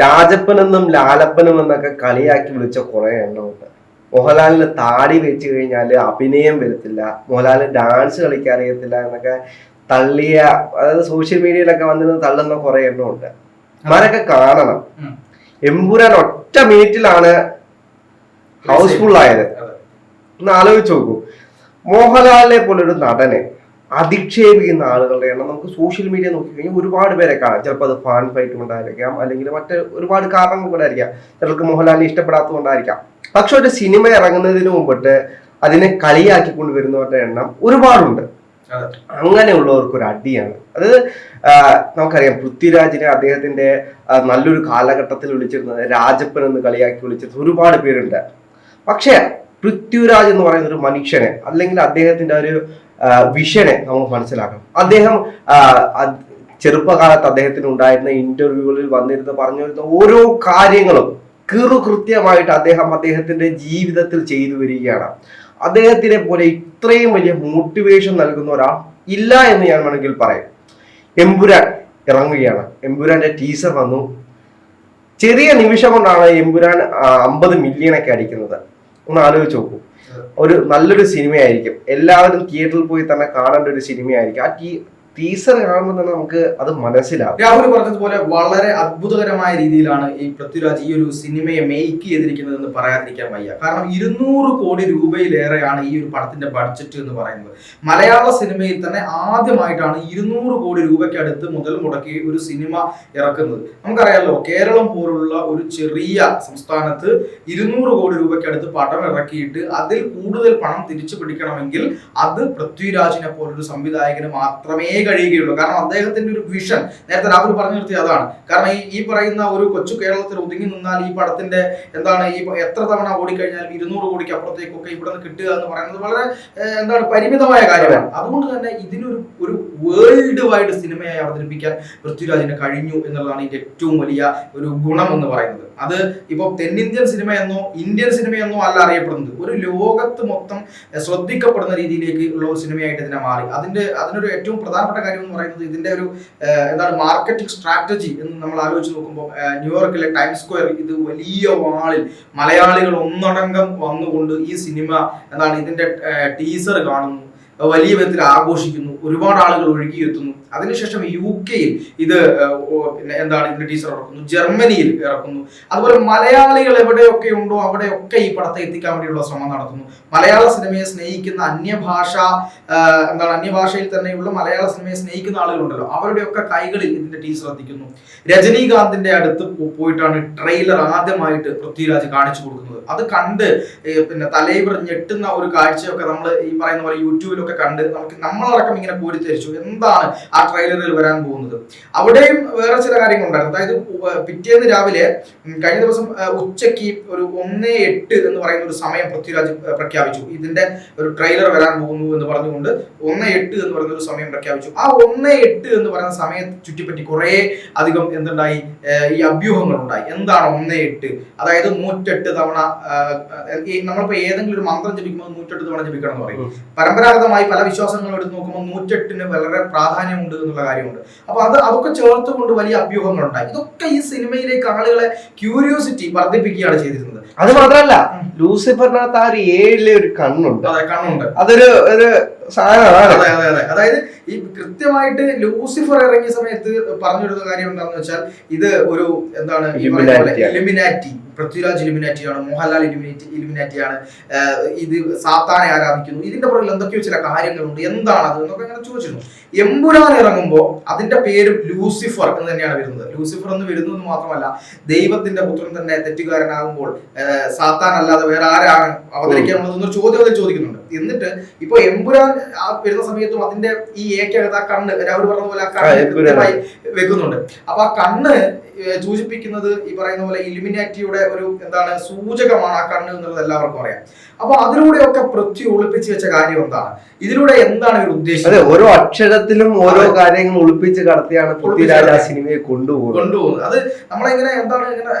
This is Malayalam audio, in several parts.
രാജപ്പൻ എന്നും ലാലപ്പനും എന്നൊക്കെ കളിയാക്കി വിളിച്ച കുറെ എണ്ണമുണ്ട്. മോഹൻലാലിന് താടി വെച്ച് കഴിഞ്ഞാൽ അഭിനയം വരത്തില്ല. മോഹൻലാലിന് ഡാൻസ് കളിക്കാൻ അറിയത്തില്ല എന്നൊക്കെ തള്ളിയ അതായത് സോഷ്യൽ മീഡിയയിലൊക്കെ വന്നിരുന്ന് തള്ളുന്ന കുറെ എണ്ണമുണ്ട്. അവരൊക്കെ കാണണം. എമ്പുരാൻ ഒറ്റ മിനിറ്റിലാണ് ഹൗസ്ഫുൾ ആയത്. ഒന്ന് ആലോചിച്ച് നോക്കൂ. മോഹൻലാലിനെ പോലൊരു നടനെ അധിക്ഷേപിക്കുന്ന ആളുകളുടെ എണ്ണം നമുക്ക് സോഷ്യൽ മീഡിയ നോക്കി കഴിഞ്ഞാൽ ഒരുപാട് പേരെ കാണാം. ചിലപ്പോൾ അത് ഫാൻ ഫൈറ്റ് കൊണ്ടായിരിക്കാം അല്ലെങ്കിൽ മറ്റ് ഒരുപാട് കാരണങ്ങൾ കൊണ്ടായിരിക്കാം. ചിലർക്ക് മോഹൻലാലിനെ ഇഷ്ടപ്പെടാത്തത് കൊണ്ടായിരിക്കാം. പക്ഷെ ഒരു സിനിമ ഇറങ്ങുന്നതിന് മുമ്പിട്ട് അതിനെ കളിയാക്കിക്കൊണ്ട് വരുന്നവരുടെ എണ്ണം ഒരുപാടുണ്ട്. അങ്ങനെയുള്ളവർക്ക് ഒരു അടിയാണ്. അത് നമുക്കറിയാം പൃഥ്വിരാജിനെ അദ്ദേഹത്തിന്റെ നല്ലൊരു കാലഘട്ടത്തിൽ വിളിച്ചിരുന്നത് രാജപ്പൻ എന്ന് കളിയാക്കി വിളിച്ചിരുന്നത് ഒരുപാട് പേരുണ്ട്. പക്ഷേ പൃഥ്വിരാജ് എന്ന് പറയുന്ന ഒരു മനുഷ്യനെ അല്ലെങ്കിൽ അദ്ദേഹത്തിന്റെ ഒരു വിഷനെ നമുക്ക് മനസ്സിലാക്കണം അദ്ദേഹം ചെറുപ്പകാലത്ത് അദ്ദേഹത്തിന് ഉണ്ടായിരുന്ന ഇന്റർവ്യൂകളിൽ വന്നിരുന്ന് പറഞ്ഞിരുന്ന ഓരോ കാര്യങ്ങളും കൃത്യമായിട്ട് അദ്ദേഹം അദ്ദേഹത്തിന്റെ ജീവിതത്തിൽ ചെയ്തു വരികയാണ്. അദ്ദേഹത്തിനെ പോലെ ഇത്രയും വലിയ മോട്ടിവേഷൻ നൽകുന്ന ഒരാൾ ഇല്ല എന്ന് ഞാൻ വേണമെങ്കിൽ പറയും. എമ്പുരാൻ ഇറങ്ങുകയാണ്. എമ്പുരാന്റെ ടീസർ വന്നു. ചെറിയ നിമിഷം കൊണ്ടാണ് എമ്പുരാൻ അമ്പത് മില്യൺ ഒക്കെ അടിക്കുന്നത്. ഒന്ന് ആലോചിച്ച് നോക്കൂ. ഒരു നല്ലൊരു സിനിമയായിരിക്കും. എല്ലാവരും തിയേറ്ററിൽ പോയി തന്നെ കാണേണ്ട ഒരു സിനിമയായിരിക്കും. ആ ടീസർ കാണുമ്പോൾ തന്നെ നമുക്ക് അത് മനസ്സിലാവും. രാഹുൽ പറഞ്ഞതുപോലെ വളരെ അത്ഭുതകരമായ രീതിയിലാണ് ഈ പൃഥ്വിരാജ് ഈ ഒരു സിനിമയെ മേക്ക് ചെയ്തിരിക്കുന്നത് എന്ന് പറയാതിരിക്കാൻ വയ്യ. കാരണം ഇരുന്നൂറ് കോടി രൂപയിലേറെയാണ് ഈ ഒരു പടത്തിന്റെ ബഡ്ജറ്റ് എന്ന് പറയുന്നത്. മലയാള സിനിമയിൽ തന്നെ ആദ്യമായിട്ടാണ് ഇരുന്നൂറ് കോടി രൂപയ്ക്ക് അടുത്ത് മുതൽ മുടക്കി ഒരു സിനിമ ഇറക്കുന്നത്. നമുക്കറിയാലോ കേരളം പോലുള്ള ഒരു ചെറിയ സംസ്ഥാനത്ത് ഇരുന്നൂറ് കോടി രൂപയ്ക്ക് അടുത്ത് പടം ഇറക്കിയിട്ട് അതിൽ കൂടുതൽ പണം തിരിച്ചു പിടിക്കണമെങ്കിൽ അത് പൃഥ്വിരാജിനെ പോലൊരു സംവിധായകന് മാത്രമേ കഴിയുകയുള്ളൂ. കാരണം അദ്ദേഹത്തിന്റെ ഒരു വിഷൻ നേരത്തെ രാഹുൽ പറഞ്ഞു നിർത്തിയത് അതാണ്. കാരണം ഈ ഈ പറയുന്ന ഒരു കൊച്ചു കേരളത്തിൽ ഒതുങ്ങി നിന്നാൽ ഈ പടത്തിന്റെ എന്താണ് ഈ എത്ര തവണ ഓടിക്കഴിഞ്ഞാലും ഇരുന്നൂറ് കോടിക്ക് അപ്പുറത്തേക്കൊക്കെ ഇവിടെ നിന്ന് കിട്ടുക എന്ന് പറയുന്നത് വളരെ എന്താണ് പരിമിതമായ കാര്യമാണ്. അതുകൊണ്ട് തന്നെ ഇതിനൊരു ഒരു വേൾഡ് വൈഡ് സിനിമയായി അവതരിപ്പിക്കാൻ പൃഥ്വിരാജിന് കഴിഞ്ഞു എന്നുള്ളതാണ് ഇതിന്റെ ഏറ്റവും വലിയ ഒരു ഗുണം എന്ന് പറയുന്നത്. അത് ഇപ്പോൾ തെന്നിന്ത്യൻ സിനിമ എന്നോ ഇന്ത്യൻ സിനിമ എന്നോ അല്ല അറിയപ്പെടുന്നത്. ഒരു ലോകത്ത് മൊത്തം ശ്രദ്ധിക്കപ്പെടുന്ന രീതിയിലേക്ക് ഉള്ള ഒരു സിനിമയായിട്ട് ഇതിനെ മാറി. അതിന്റെ അതിനൊരു ഏറ്റവും പ്രധാനപ്പെട്ട കാര്യം എന്ന് പറയുന്നത് ഇതിന്റെ ഒരു എന്താണ് മാർക്കറ്റിംഗ് സ്ട്രാറ്റജി എന്ന് നമ്മൾ ആലോചിച്ച് നോക്കുമ്പോൾ ന്യൂയോർക്കിലെ ടൈംസ് സ്ക്വയർ ഇത് വലിയ വാളിൽ മലയാളികൾ ഒന്നടങ്കം വന്നുകൊണ്ട് ഈ സിനിമ എന്താണ് ഇതിന്റെ ടീസർ കാണുന്നു. വലിയ വിധത്തിൽ ആഘോഷിക്കുന്നു ഒരുപാട് ആളുകൾ ഒഴുകിയെത്തുന്നു അതിനുശേഷം യു കെയിൽ ഇത് പിന്നെ എന്താണ് ഇതിന്റെ ടീച്ചർ ഇറക്കുന്നു. ജർമ്മനിയിൽ ഇറക്കുന്നു. അതുപോലെ മലയാളികൾ എവിടെയൊക്കെ ഉണ്ടോ അവിടെയൊക്കെ ഈ പടത്തെ എത്തിക്കാൻ വേണ്ടിയുള്ള ശ്രമം നടത്തുന്നു. മലയാള സിനിമയെ സ്നേഹിക്കുന്ന അന്യഭാഷ എന്താണ് അന്യഭാഷയിൽ തന്നെയുള്ള മലയാള സിനിമയെ സ്നേഹിക്കുന്ന ആളുകളുണ്ടല്ലോ. അവരുടെയൊക്കെ കൈകളിൽ ഇതിന്റെ ടീച്ചർ എത്തിക്കുന്നു. രജനീകാന്തിന്റെ അടുത്ത് പോയിട്ടാണ് ട്രെയിലർ ആദ്യമായിട്ട് പൃഥ്വിരാജ് കാണിച്ചു കൊടുക്കുന്നത്. അത് കണ്ട് പിന്നെ തലൈവർ ഞെട്ടുന്ന ഒരു കാഴ്ചയൊക്കെ നമ്മൾ ഈ പറയുന്ന പോലെ യൂട്യൂബിലൊക്കെ കണ്ട് നമുക്ക് നമ്മളടക്കം ഇങ്ങനെ കോരിത്തരിച്ചു എന്താണ് ആ ട്രെയിലറിൽ വരാൻ പോകുന്നത്? അവിടെയും വേറെ ചില കാര്യങ്ങളുണ്ടായിരുന്നു അതായത് പിറ്റേന്ന് രാവിലെ കഴിഞ്ഞ ദിവസം ഉച്ചയ്ക്ക് ഒരു ഒന്ന് എട്ട് എന്ന് പറയുന്ന ഒരു സമയം പൃഥ്വിരാജ് പ്രഖ്യാപിച്ചു. ഇതിന്റെ ഒരു ട്രെയിലർ വരാൻ പോകുന്നു എന്ന് പറഞ്ഞുകൊണ്ട് ഒന്ന് എട്ട് എന്ന് പറയുന്ന ഒരു സമയം പ്രഖ്യാപിച്ചു. ആ ഒന്ന് എട്ട് എന്ന് പറയുന്ന സമയത്ത് ചുറ്റിപ്പറ്റി കുറേ അധികം എന്തുണ്ടായി? ഈ അഭ്യൂഹങ്ങൾ ഉണ്ടായി. എന്താണ് ഒന്ന് എട്ട്? അതായത് നൂറ്റെട്ട് തവണ നമ്മളിപ്പോ ഏതെങ്കിലും ഒരു മന്ത്രം ജപിക്കുമ്പോൾ നൂറ്റെട്ട് തവണ ജപിക്കണം എന്ന് പറയും പരമ്പരാഗതമായി പല വിശ്വാസങ്ങളും എടുത്ത് നോക്കുമ്പോൾ നൂറ്റെട്ടിന് വളരെ പ്രാധാന്യമുണ്ട് എന്നുള്ള കാര്യമുണ്ട്. അപ്പൊ അത് അതൊക്കെ ചേർത്തുകൊണ്ട് വലിയ അഭ്യൂഹങ്ങളുണ്ടായി. ഇതൊക്കെ ഈ സിനിമയിലേക്ക് ആളുകളെ ക്യൂരിയോസിറ്റി വർദ്ധിപ്പിക്കുകയാണ് ചെയ്തിരുന്നത്. അത് മാത്രമല്ല. ലൂസിഫറിനകത്ത് ആ ഒരു ഏഴിലെ ഒരു കണ്ണുണ്ട്. അതെ കണ്ണുണ്ട്. അതൊരു ഒരു സാധനമാണ്. അതെ അതെ അതെ അതായത് ഈ കൃത്യമായിട്ട് ലൂസിഫർ ഇറങ്ങിയ സമയത്ത് പറഞ്ഞു പറഞ്ഞിരുന്ന കാര്യം എന്താണെന്ന് വെച്ചാൽ ഇത് ഒരു എന്താണ് ഈ പൃഥ്വിരാജ് ഇലുമിനാറ്റിയാണ് മോഹൻലാൽ ഇലുമിനാറ്റി ഇലുമിനാറ്റിയാണ് ഇത് സാത്താനെ ആരാധിക്കുന്നു ഇതിന്റെ പുറകിൽ എന്തൊക്കെയോ ചില കാര്യങ്ങളുണ്ട് എന്താണ് അത് എന്നൊക്കെ അങ്ങനെ ചോദിച്ചിരുന്നു. എമ്പുരാൻ ഇറങ്ങുമ്പോൾ അതിന്റെ പേര് ലൂസിഫർ എന്ന് തന്നെയാണ് വരുന്നത്. ലൂസിഫർ എന്ന് വരുന്നു എന്ന് മാത്രമല്ല ദൈവത്തിന്റെ പുത്രൻ തന്നെ തെറ്റുകാരനാകുമ്പോൾ സാത്താൻ അല്ലാതെ വേറെ ആരാണ് അവതരിക്കാനുള്ളത് എന്നൊരു ചോദ്യം അതിൽ ചോദിക്കുന്നുണ്ട്. എന്നിട്ട് ഇപ്പൊ എമ്പുരാൻ വരുന്ന സമയത്തും അതിന്റെ ഈ ഏക്കകത്ത് ആ കണ്ണ് രാഹുൽ പറഞ്ഞ പോലെ ആ കണ്ണ് കൃത്യമായി വെക്കുന്നുണ്ട്. അപ്പൊ ആ കണ്ണ് സൂചിപ്പിക്കുന്നത് ഈ പറയുന്ന പോലെ ഇലുമിനാറ്റിയുടെ ഒരു എന്താണ് സൂചകമാണ് ആ കണ്ണ് എന്നുള്ളത് എല്ലാവർക്കും അറിയാം. അപ്പൊ അതിലൂടെയൊക്കെ പൃഥ്വി ഒളിപ്പിച്ച് വെച്ച കാര്യം എന്താണ്? ഇതിലൂടെ എന്താണ് ഇവർ ഉദ്ദേശിച്ചത്? ഓരോ അക്ഷരത്തിലും ഓരോ. കാര്യങ്ങൾ ഒളിപ്പിച്ച് കടത്തിയാണ് പൃഥ്വിരാജ് ആ സിനിമയെ കൊണ്ടുപോകുന്നത്. കൊണ്ടുപോകുന്നത്. അത് നമ്മളിങ്ങനെ എന്താണ് ഇങ്ങനെ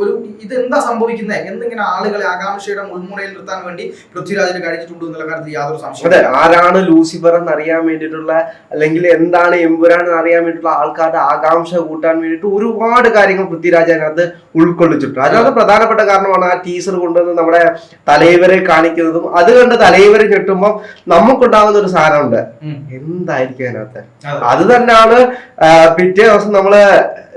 ഒരു ഇത് എന്താ സംഭവിക്കുന്നത് എന്നിങ്ങനെ ആളുകളെ ആകാംക്ഷയുടെ മുൾമുനയിൽ നിർത്താൻ വേണ്ടി പൃഥ്വിരാജിന് കഴിഞ്ഞിട്ടുണ്ട് എന്നുള്ള കാര്യത്തിൽ യാതൊരു സംശയം അതെ ആരാണ് ലൂസിഫർ എന്ന് അറിയാൻ വേണ്ടിയിട്ടുള്ള അല്ലെങ്കിൽ എന്താണ് എമ്പുരാൻ എന്ന് അറിയാൻ വേണ്ടിയിട്ടുള്ള ആൾക്കാരുടെ ആകാംക്ഷ കൂട്ടാൻ വേണ്ടിയിട്ട് ഒരുപാട് ഒരുപാട് കാര്യങ്ങൾ പൃഥ്വിരാജ് അതിനകത്ത് ഉൾക്കൊള്ളിച്ചിട്ടുണ്ട്. അതിനകത്ത് പ്രധാനപ്പെട്ട കാരണമാണ് ആ ടീസർ കൊണ്ടുവന്ന് നമ്മുടെ തലൈവരെ കാണിക്കുന്നതും അത് കണ്ട് തലൈവരെ കിട്ടുമ്പോൾ നമുക്കുണ്ടാകുന്ന ഒരു സാധനമുണ്ട്. എന്തായിരിക്കും അതിനകത്ത്? അതെ. അത് തന്നെയാണ് പിറ്റേ ദിവസം നമ്മൾ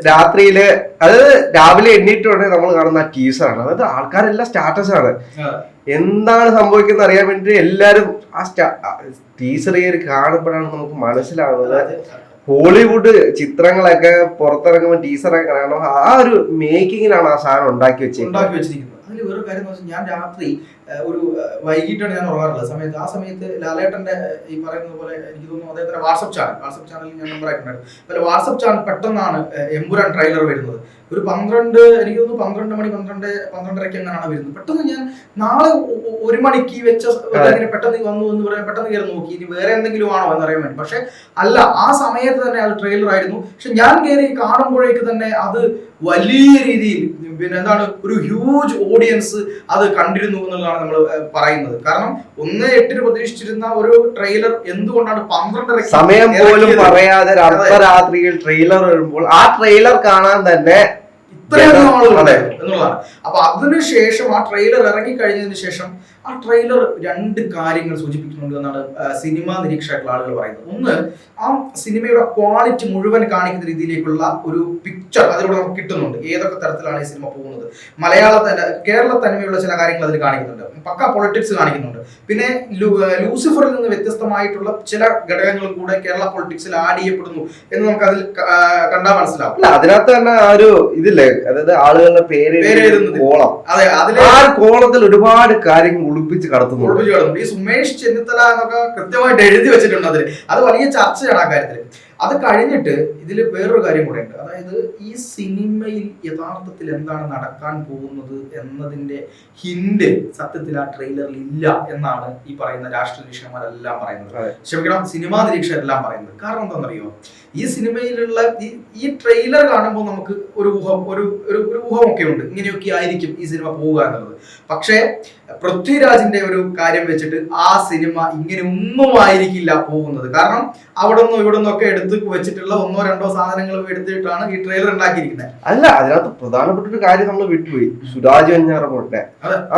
രാത്രിയിൽ അതായത് രാവിലെ എണ്ണീട്ടുണ്ടെങ്കിൽ നമ്മൾ കാണുന്ന ആ ടീസറാണ് അതായത് ആൾക്കാരെല്ലാം സ്റ്റാറ്റസ് ആണ്. എന്താണ് സംഭവിക്കുന്നത് അറിയാൻ വേണ്ടി എല്ലാരും ആ ടീസർ കയറി കാണുമ്പോഴാണ് നമുക്ക് മനസ്സിലാവുന്നത്. അതെ. ഹോളിവുഡ് ചിത്രങ്ങളൊക്കെ പുറത്തിറങ്ങുമ്പോൾ ടീസറൊക്കെ കാണുമ്പോൾ ആ ഒരു മേക്കിങ്ങിലാണ് ആ സാധനം ഉണ്ടാക്കി വെച്ചിരിക്കുന്നത്. കാര്യം എന്ന് വെച്ചാൽ ഞാൻ രാത്രി ഒരു വൈകിട്ടാണ് ഞാൻ ഉറങ്ങാറുള്ളത്. സമയത്ത് ആ സമയത്ത് ലാലേട്ടന്റെ ഈ പറയുന്നത് പോലെ എനിക്ക് തോന്നുന്നു അദ്ദേഹത്തിന്റെ വാട്സപ്പ് ചാനൽ വാട്സപ്പ് ചാനലിൽ ഞാൻ നമ്പർ ആയിട്ടുണ്ടായിരുന്നു. അപ്പോൾ വാട്സപ്പ് ചാനൽ പെട്ടെന്നാണ് എമ്പുരാൻ ട്രെയിലർ വരുന്നത്. ഒരു പന്ത്രണ്ട് എനിക്ക് തോന്നുന്നു പന്ത്രണ്ട് മണി പന്ത്രണ്ട് പന്ത്രണ്ടരയ്ക്ക് അങ്ങനെയാണ് വരുന്നത്. പെട്ടെന്ന് ഞാൻ നാളെ ഒരു മണിക്ക് വെച്ച ഇങ്ങനെ പെട്ടെന്ന് വന്നു എന്ന് പറയാൻ പെട്ടെന്ന് കയറി നോക്കി. ഇനി വേറെ എന്തെങ്കിലും ആണോ എന്ന് അറിയാൻ വേണ്ടി. പക്ഷെ അല്ല ആ സമയത്ത് തന്നെ അത് ട്രെയിലർ ആയിരുന്നു. പക്ഷെ ഞാൻ കയറി കാണുമ്പോഴേക്ക് തന്നെ അത് വലിയ രീതിയിൽ പിന്നെ എന്താണ് ഒരു ഹ്യൂജ് ഓഡിയൻസ് അത് കണ്ടിരുന്നു എന്നുള്ളതാണ് നമ്മൾ പറയുന്നത്. കാരണം ഒന്ന് എട്ടിന് പ്രതീക്ഷിച്ചിരുന്ന ഒരു ട്രെയിലർ എന്തുകൊണ്ടാണ് പന്ത്രണ്ടര സമയം പോലും പറയാതെ അർദ്ധരാത്രിയിൽ ട്രെയിലർ വരുമ്പോൾ ആ ട്രെയിലർ കാണാൻ തന്നെ ഇത്രയധികം ആളുകൾ അതെ. എന്നുള്ളതാണ്. അപ്പൊ അതിനുശേഷം ആ ട്രെയിലർ ഇറങ്ങി കഴിഞ്ഞതിന് ശേഷം ആ ട്രെയിലർ രണ്ട് കാര്യങ്ങൾ സൂചിപ്പിക്കുന്നുണ്ട് എന്നാണ് സിനിമ നിരീക്ഷകരായിട്ടുള്ള ആളുകൾ പറയുന്നത്. ഒന്ന് ആ സിനിമയുടെ ക്വാളിറ്റി മുഴുവൻ കാണിക്കുന്ന രീതിയിലേക്കുള്ള ഒരു പിക്ചർ അതിലൂടെ നമുക്ക് കിട്ടുന്നുണ്ട്. ഏതൊക്കെ തരത്തിലാണ് ഈ സിനിമ പോകുന്നത്? മലയാള കേരള തനിമയുള്ള ചില കാര്യങ്ങൾ അതിൽ കാണിക്കുന്നുണ്ട്. പക്ക പൊളിറ്റിക്സ് കാണിക്കുന്നുണ്ട്. പിന്നെ ലൂസിഫറിൽ നിന്ന് വ്യത്യസ്തമായിട്ടുള്ള ചില ഘടകങ്ങൾ കൂടെ കേരള പൊളിറ്റിക്സിൽ ആഡ് ചെയ്യപ്പെടുന്നു എന്ന് നമുക്ക് അതിൽ കണ്ടാൽ മനസ്സിലാവും. അല്ല അതിനകത്ത് തന്നെ ആ ഒരു ഇതില്ലേ? അതായത് ആളുകളുടെ പേര് പേര് കോളം. അതെ അതിലെ ആ കോളത്തിൽ ഒരുപാട് കാര്യങ്ങൾ ഒളിപ്പിച്ച് കടത്തുന്നു ഒളിപ്പിച്ച് കിടന്നു. ഈ സുമേഷ് ചെന്നിത്തല എന്നൊക്കെ കൃത്യമായിട്ട് എഴുതി വെച്ചിട്ടുണ്ട് അതിൽ അത് വലിയ ചർച്ചയാണ് ആ കാര്യത്തിൽ അത് കഴിഞ്ഞിട്ട് ഇതിൽ വേറൊരു കാര്യം കൂടെ ഉണ്ട്. അതായത് ഈ സിനിമയിൽ യഥാർത്ഥത്തിൽ എന്താണ് നടക്കാൻ പോകുന്നത് എന്നതിന്റെ ഹിന്റ് സത്യത്തിൽ ആ ട്രെയിലറിൽ ഇല്ല എന്നാണ് ഈ പറയുന്ന രാഷ്ട്രീയ നിരീക്ഷകന്മാരെല്ലാം പറയുന്നത്. ക്ഷമിക്കണം സിനിമാ നിരീക്ഷകരെല്ലാം പറയുന്നത്. കാരണം എന്താണെന്നറിയോ? ഈ സിനിമയിലുള്ള ഈ- ഈ ട്രെയിലർ കാണുമ്പോൾ നമുക്ക് ഒരു ഊഹം ഒരു ഒരു ഊഹമൊക്കെ ഉണ്ട് ഇങ്ങനെയൊക്കെ ആയിരിക്കും ഈ സിനിമ പോവുക എന്നുള്ളത്. പക്ഷേ പൃഥ്വിരാജിന്റെ ഒരു കാര്യം വെച്ചിട്ട് ആ സിനിമ ഇങ്ങനെ ഒന്നും ആയിരിക്കില്ല പോകുന്നത്. കാരണം അവിടെ നിന്നും ഇവിടെ നിന്നൊക്കെ എടുത്ത് വെച്ചിട്ടുള്ള ഒന്നോ രണ്ടോ സാധനങ്ങൾ എടുത്തിട്ടാണ് ഈ ട്രെയിലർ ഉണ്ടാക്കിയിരിക്കുന്നത്. അല്ല അതിനകത്ത് പ്രധാനപ്പെട്ട ഒരു കാര്യം നമ്മൾ വിട്ടുപോയി. സുരാജ് വെഞ്ഞാറമോട്ടെ പോട്ടെ.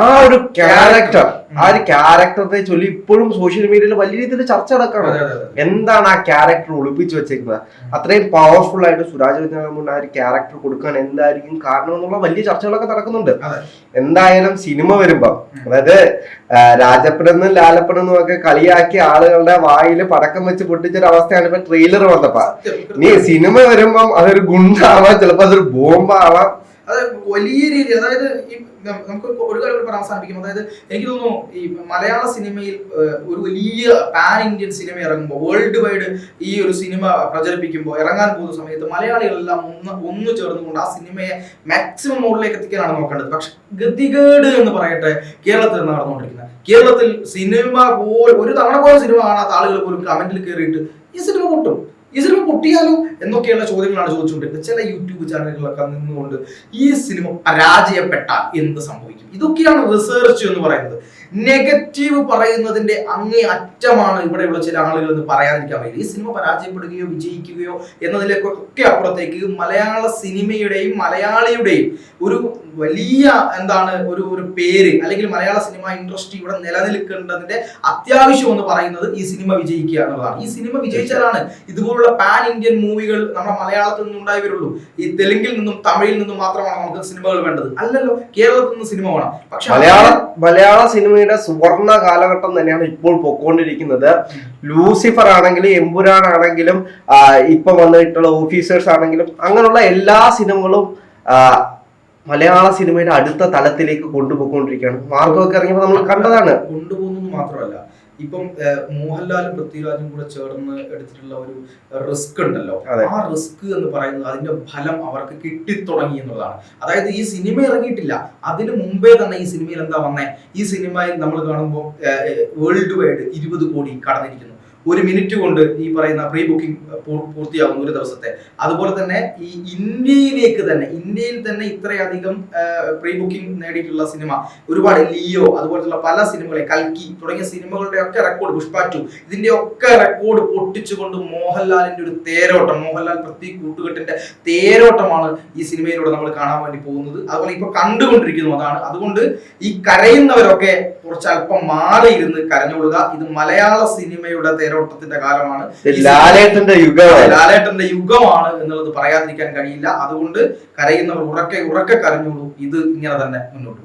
ആ ഒരു ക്യാരക്ടർ ആ ഒരു ക്യാരക്ടറിനെ ചൊല്ലി ഇപ്പോഴും സോഷ്യൽ മീഡിയയിൽ വലിയ രീതിയിൽ ചർച്ച നടക്കണം. എന്താണ് ആ ക്യാരക്ടർ ഒളിപ്പിച്ചു വെച്ചേക്കുന്നത്? അത്രയും പവർഫുൾ ആയിട്ട് സുരാജ് വെഞ്ഞാറമോണ്ട് ആ ഒരു ക്യാരക്ടർ കൊടുക്കാൻ എന്തായിരിക്കും കാരണം എന്നുള്ള വലിയ ചർച്ചകളൊക്കെ നടക്കുന്നുണ്ട്. എന്തായാലും സിനിമ വരുമ്പോ അതായത് രാജപ്പനെന്നും ലാലപ്പനെന്നും ഒക്കെ കളിയാക്കി ആളുകളുടെ വായിൽ പടക്കം വെച്ച് പൊട്ടിച്ചൊരു അവസ്ഥയാണ് ഇപ്പൊ ട്രെയിലർ വന്നപ്പോ. ഇനി നീ സിനിമ വരുമ്പം അതൊരു ഗുണ്ടാവാം ചിലപ്പോ അതൊരു ബോംബാവാം. അത് വലിയ രീതി അതായത് ഈ നമുക്ക് ഒരു കാര്യം പറയാൻ അവസാനിപ്പിക്കും. അതായത് എനിക്ക് തോന്നുന്നു ഈ മലയാള സിനിമയിൽ ഒരു വലിയ പാൻ ഇന്ത്യൻ സിനിമ ഇറങ്ങുമ്പോൾ വേൾഡ് വൈഡ് ഈ ഒരു സിനിമ പ്രചരിപ്പിക്കുമ്പോൾ ഇറങ്ങാൻ പോകുന്ന സമയത്ത് മലയാളികളെല്ലാം ഒന്ന് ഒന്ന് ചേർന്നുകൊണ്ട് ആ സിനിമയെ മാക്സിമം മോഡിലേക്ക് എത്തിക്കാനാണ് നോക്കേണ്ടത്. പക്ഷെ ഗതികേട് എന്ന് പറയട്ടെ കേരളത്തിൽ നടന്നുകൊണ്ടിരിക്കുന്നത്. കേരളത്തിൽ സിനിമ പോലും ഒരു തവണ പോയ സിനിമ കാണാത്ത ആളുകൾ പോലും കമന്റിൽ കയറിയിട്ട് ഈ സിനിമ പൊട്ടും. സിനിമ പൊട്ടിയാലോ? എന്നൊക്കെയുള്ള ചോദ്യങ്ങളാണ് ചോദിച്ചുകൊണ്ടിരുന്നത്. ചില യൂട്യൂബ് ചാനലുകളൊക്കെ നിന്നുകൊണ്ട് ഈ സിനിമ പരാജയപ്പെട്ടാൽ എന്ത് സംഭവിക്കും? ഇതൊക്കെയാണ് റിസർച്ച് എന്ന് പറയുന്നത്. നെഗറ്റീവ് പറയുന്നതിന്റെ അങ്ങേ അറ്റമാണ് ഇവിടെയുള്ള ചില ആളുകൾ എന്ന് പറയാതിരിക്കാൻ വയ്യ. ഈ സിനിമ പരാജയപ്പെടുകയോ വിജയിക്കുകയോ എന്നതിലേക്കൊക്കെ അപ്പുറത്തേക്ക് മലയാള സിനിമയുടെയും മലയാളിയുടെയും ഒരു വലിയ എന്താണ് ഒരു ഒരു പേര് അല്ലെങ്കിൽ മലയാള സിനിമ ഇൻഡസ്ട്രി ഇവിടെ നിലനിൽക്കേണ്ടതിന്റെ അത്യാവശ്യം എന്ന് പറയുന്നത് ഈ സിനിമ വിജയിക്കുക എന്നുള്ളതാണ്. ഈ സിനിമ വിജയിച്ചാലാണ് ഇതുപോലുള്ള പാൻ ഇന്ത്യൻ മൂവികൾ നമ്മുടെ മലയാളത്തിൽ നിന്നും ഉണ്ടായി വരുള്ളൂ. ഈ തെലുങ്കിൽ നിന്നും തമിഴിൽ നിന്നും മാത്രമാണ് നമുക്ക് സിനിമകൾ വേണ്ടത്. അല്ലല്ലോ കേരളത്തിൽ നിന്ന് സിനിമ വേണം. പക്ഷെ മലയാള മലയാള സിനിമയുടെ സുവർണ കാലഘട്ടം തന്നെയാണ് ഇപ്പോൾ പൊക്കോണ്ടിരിക്കുന്നത്. ലൂസിഫർ ആണെങ്കിലും എമ്പുരാൻ ആണെങ്കിലും ഇപ്പൊ വന്നിട്ടുള്ള ഓഫീസേഴ്സ് ആണെങ്കിലും അങ്ങനെയുള്ള എല്ലാ സിനിമകളും മലയാള സിനിമയുടെ അടുത്ത തലത്തിലേക്ക് കൊണ്ടുപോയിക്കൊണ്ടിരിക്കുകയാണ്. മാർഗമൊക്കെ ഇറങ്ങിയപ്പോൾ നമ്മൾ കണ്ടതാണ്. കൊണ്ടുപോകുന്നത് മാത്രമല്ല. ഇപ്പം മോഹൻലാലും പൃഥ്വിരാജും കൂടെ ചേർന്ന് എടുത്തിട്ടുള്ള ഒരു റിസ്ക് ഉണ്ടല്ലോ. ആ റിസ്ക് എന്ന് പറയുന്നത് അതിന്റെ ഫലം അവർക്ക് കിട്ടിത്തുടങ്ങി എന്നുള്ളതാണ്. അതായത് ഈ സിനിമ ഇറങ്ങിയിട്ടില്ല. അതിന് മുമ്പേ തന്നെ ഈ സിനിമയിൽ എന്താ വന്നേ? ഈ സിനിമയിൽ നമ്മൾ കാണുമ്പോൾ വേൾഡ് വൈഡ് ഇരുപത് കോടി കടന്നിരിക്കുന്നു. ഒരു മിനിറ്റ് കൊണ്ട് ഈ പറയുന്ന പ്രീ ബുക്കിംഗ് പൂർത്തിയാകുന്നു ഒരു ദിവസത്തെ. അതുപോലെ തന്നെ ഈ ഇന്ത്യയിലേക്ക് തന്നെ ഇന്ത്യയിൽ തന്നെ ഇത്രയധികം പ്രീ ബുക്കിംഗ് നേടിയിട്ടുള്ള സിനിമ ഒരുപാട് ലിയോ അതുപോലത്തുള്ള പല സിനിമകളെ കൽക്കി തുടങ്ങിയ സിനിമകളുടെ ഒക്കെ റെക്കോർഡ് പുഷ്പാറ്റു ഇതിന്റെ ഒക്കെ റെക്കോർഡ് പൊട്ടിച്ചുകൊണ്ട് മോഹൻലാലിന്റെ ഒരു തേരോട്ടം മോഹൻലാൽ പ്രത്യേക കൂട്ടുകെട്ടിന്റെ തേരോട്ടമാണ് ഈ സിനിമയിലൂടെ നമ്മൾ കാണാൻ വേണ്ടി പോകുന്നത്. അതുപോലെ ഇപ്പൊ കണ്ടുകൊണ്ടിരിക്കുന്നു അതാണ്. അതുകൊണ്ട് ഈ കരയുന്നവരൊക്കെ കുറച്ച് അല്പം മാറിയിരുന്ന് കരഞ്ഞോളുക ഇത് മലയാള സിനിമയുടെ തേരോട്ടത്തിന്റെ കാലമാണ്. ലാലേട്ടന്റെ യുഗമാണ്. ലാലേട്ടന്റെ യുഗമാണ് എന്നുള്ളത് പറയാതിരിക്കാൻ കഴിയില്ല. അതുകൊണ്ട് കരയുന്നവർ ഉറക്കെ ഉറക്കെ കരഞ്ഞോളൂ. ഇത് ഇങ്ങനെ തന്നെ മുന്നോട്ട്